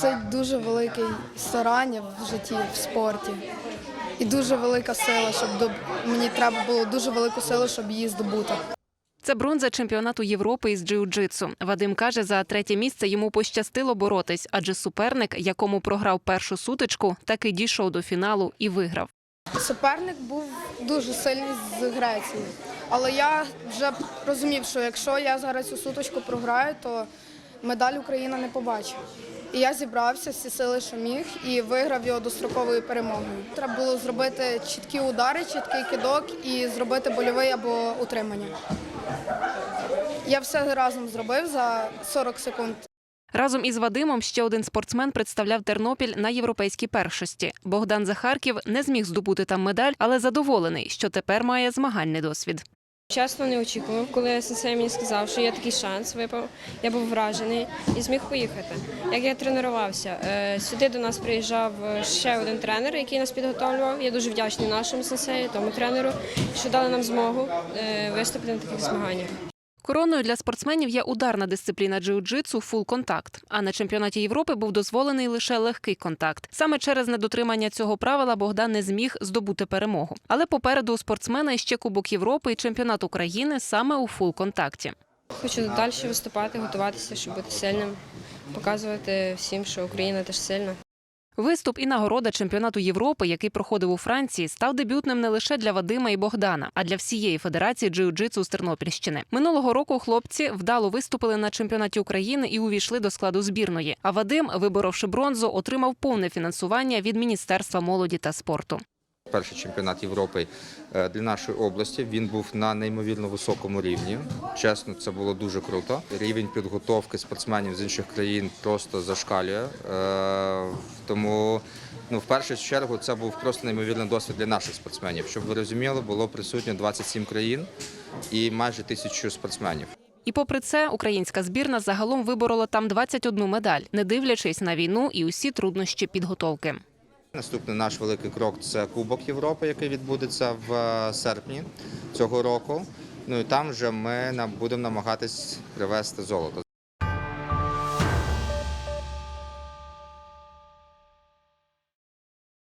Це дуже велике старання в житті, в спорті. І дуже велика сила, щоб доб... мені треба було дуже велику силу, щоб її здобути. Це бронза чемпіонату Європи із джиу-джитсу. Вадим каже, за третє місце йому пощастило боротись, адже суперник, якому програв першу сутичку, таки дійшов до фіналу і виграв. Суперник був дуже сильний з Греції. Але я вже розумів, що якщо я зараз цю суточку програю, то медаль Україна не побачить. І я зібрався всі сили, що міг, і виграв його достроковою перемогою. Треба було зробити чіткі удари, чіткий кидок і зробити больовий або утримання. Я все разом зробив за 40 секунд. Разом із Вадимом ще один спортсмен представляв Тернопіль на європейській першості. Богдан Захарків не зміг здобути там медаль, але задоволений, що тепер має змагальний досвід. Чесно, не очікував, коли сенсей мені сказав, що є такий шанс, випав. Я був вражений і зміг поїхати. Як я тренувався, Е, сюди до нас приїжджав е, ще один тренер, який нас підготовлював. Я дуже вдячний нашому сенсею, тому тренеру, що дали нам змогу е, виступити на таких змаганнях. Короною для спортсменів є ударна дисципліна джиу-джитсу фул контакт. А на чемпіонаті Європи був дозволений лише легкий контакт. Саме через недотримання цього правила Богдан не зміг здобути перемогу. Але попереду у спортсмена ще Кубок Європи і чемпіонат України саме у фул контакті. Хочу далі виступати, готуватися, щоб бути сильним, показувати всім, що Україна теж сильна. Виступ і нагорода чемпіонату Європи, який проходив у Франції, став дебютним не лише для Вадима і Богдана, а для всієї федерації джиу-джитсу з Тернопільщини. Минулого року хлопці вдало виступили на чемпіонаті України і увійшли до складу збірної. А Вадим, виборовши бронзу, отримав повне фінансування від Міністерства молоді та спорту. Перший чемпіонат Європи е, для нашої області. Він був на неймовірно високому рівні. Чесно, це було дуже круто. Рівень підготовки спортсменів з інших країн просто зашкалює. Е, Тому ну, в першу чергу це був просто неймовірний досвід для наших спортсменів. Щоб ви розуміли, було присутньо 27 країн і майже тисячу спортсменів. І попри це, українська збірна загалом виборола там 21 медаль, не дивлячись на війну і усі труднощі підготовки. Наступний наш великий крок це Кубок Європи, який відбудеться в е, серпні цього року. Ну і там вже ми будемо намагатись привезти золото.